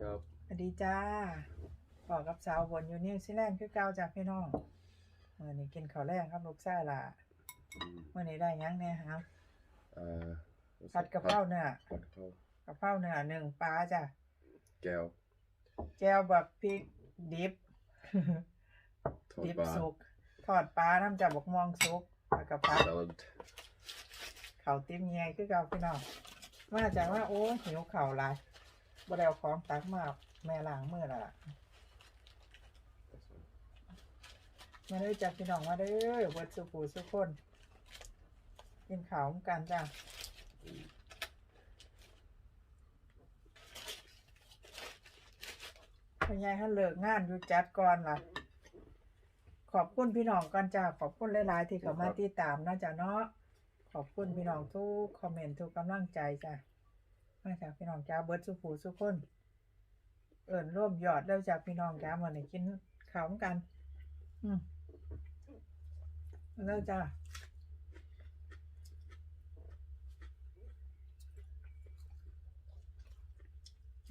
ครับสวัสดีจ้าบอกกับสาวบนอยู่นิวซีแลนด์คือเก่าจากพี่น้องเมื่อนี้กินข้าวแรงครับลูกชายล่ะอืมเมื่อนี้ได้หยังเนี่ยครับเอ่อผัดกะเพราเนื้อผัดกะเพรา กะเพราเนื้อหนึ่งปลาจ้ะ แก้ว แจ่วบักพริกดิบ ทอดดิบปลาสุกทอดปลาน้ำจับบกม่วงสุกแล้วก็ผัดสลัดข้าวติ้มใหญ่คือเก่าพี่น้องมาจากว่าโอ้หิวข้าวหลายบ่ได้เอาของตักมาแม่ล้างมือแล้วล่ะมาเด้อจ้ะพี่น้องมาเด้อเบิดสุขูสุกคนกินข้าวเหมือนกันจ้ะ พยายให้เลิกงานอยู่จัดก่อนล่ะ ขอบคุณพี่น้องกันจ้าขอบคุณหลายๆที่เข้ามาติดตามเนาะจ้ะเนาะขอบคุณพี่น้องทุกคอมเมนต์ทุกกำลังใจจ้ะมาจากพี่น้องจ้าเบิร์ดสุขูสุกคน เอิ่นร่วมยอดแล้วจากพี่น้องจ้ามาเนี่กินข้าวเหมือนกัน อืมแล้วจ้า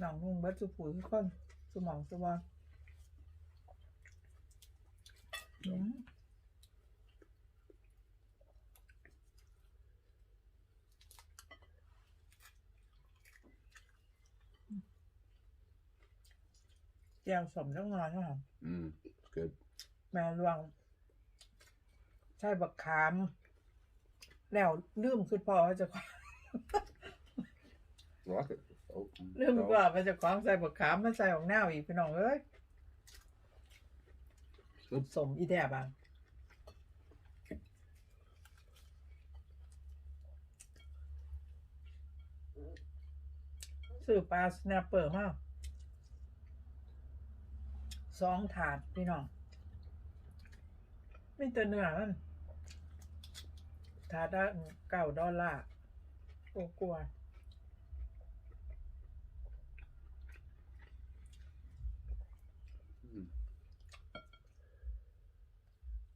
น้องนุ่งเบิร์ดสุขูทุกคนส มองสมองอืมเจียวสมต้องนอนนะครับอืม good แม่ลวง ใช่บักขาม แล้วลืมคือพอว่าจะ I like it oh ลืมว่ามันจะของใส่บักขามมันใส่ของแนวอีกพี่น้องเอ้ย good สมอีแดบอะซื้อปลาสแนปเปอร์มากสองถาดพี่น้องไม่แต่เนื้อมันถาดละเก้าดอลลาร์โอ้กลัว อืม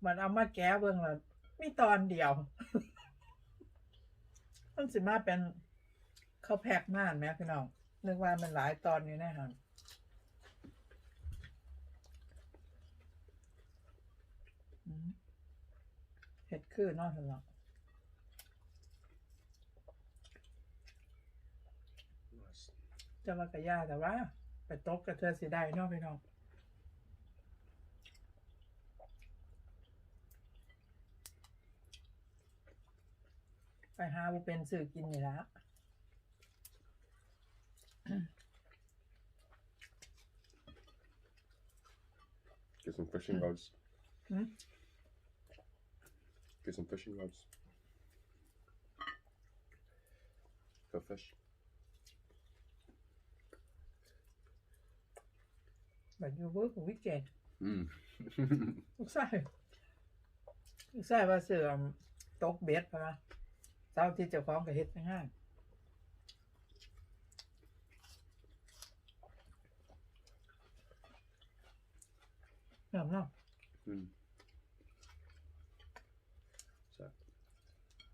มันเอามาแก้เบิ่งและมีตอนเดียวมันสิมาเป็นเขาแพ็กม่านไหมพี่น้องนึกว่ามันหลายตอนอยู่แน่นอนเห็ดคือนอกสำหรับจะว่ากระยาแต่ว่า ไปตกกระเทือสิได้นอกพี่น้อง ไปหาบุเป็นสื่อกินอยู่แล้ว get some fishing rods Hmm? get some fishing rods for fish แบบอยู่เวิร์กวิกเกน mm ลูกชายลูกชายว่าเสื่อมตกเบ็ดพะนะ เจ้าที่เจ้าของก็เฮ็ดง่ายๆน้ำเนาะ mm so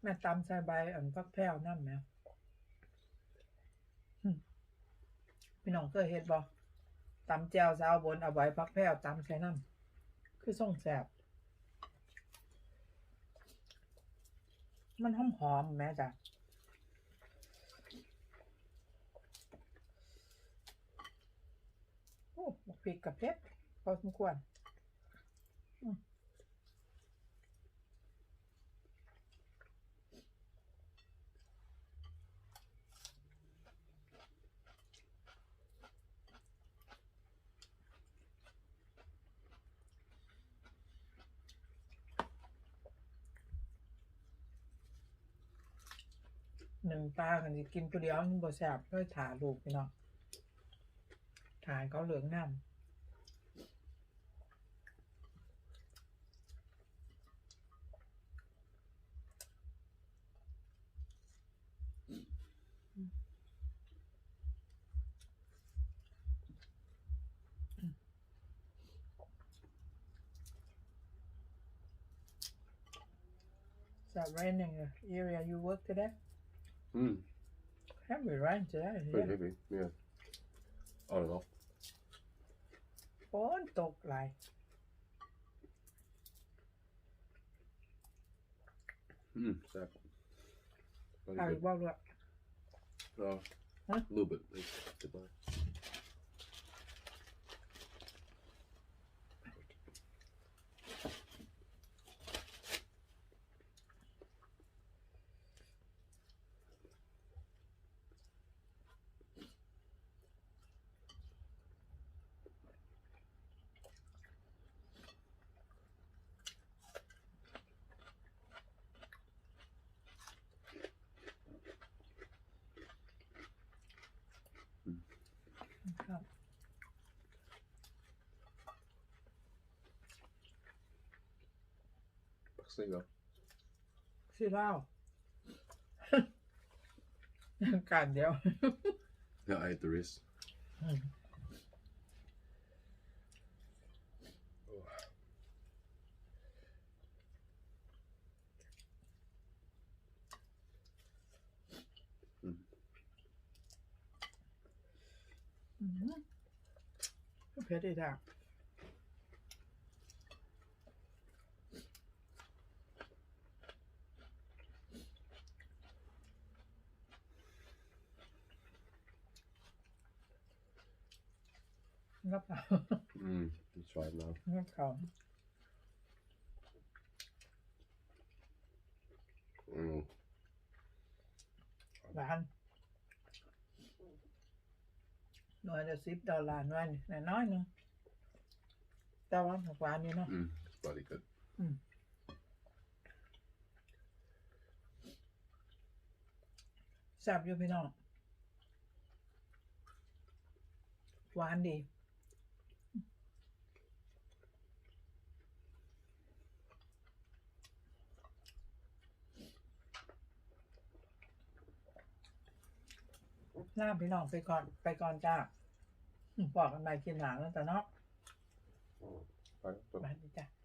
แม่ตำใส่ใบอันฟักแพรวน้ำแม่หึพี่น้องเคยเฮ็ดบ่ตำแจ่วสาวบนเอาใบฟักแพรวตำใส่น้ำคือส่งแสบ มันหอมหอมแม่จ้ะโอ้บักพริกกับเพชรพอสมควร หนึ่งปลากันสิกินตัวเดียวมันบ่แซ่บด้วยถาลูกพี่น้องถ่านเขาเหลืองน้ำสับแ raining area you work today? Mm. heavy rain today Pretty yeah. heavy. Yeah. On and off. ฝนตกหลาย Mm. Exactly. Very เอาอีก good. บ่ด้วย Uh, Huh? A little bit. Thanks. Goodbye. Tack snälla. สิเล่าการเดียว Yeah, I ate the wrist. Mm. Oh. อืมเผ็ดอีกอะ งับเอา Mm. Let's try it now. งับเขา Mm. หวานหน่วยละสิบดอลลาร์หน่วยนี่น้อยๆหนึงแต่ว่าหวานอยู่เนาะ Mm. It's bloody good. แซ่บอยู่พี่น้อง หวานดี ลาพี่น้องไปก่อนไปก่อนจ้าอืมบอกกันไปกินหลังแล้วแต่เนาะ Bye. ไปดีจ้ะ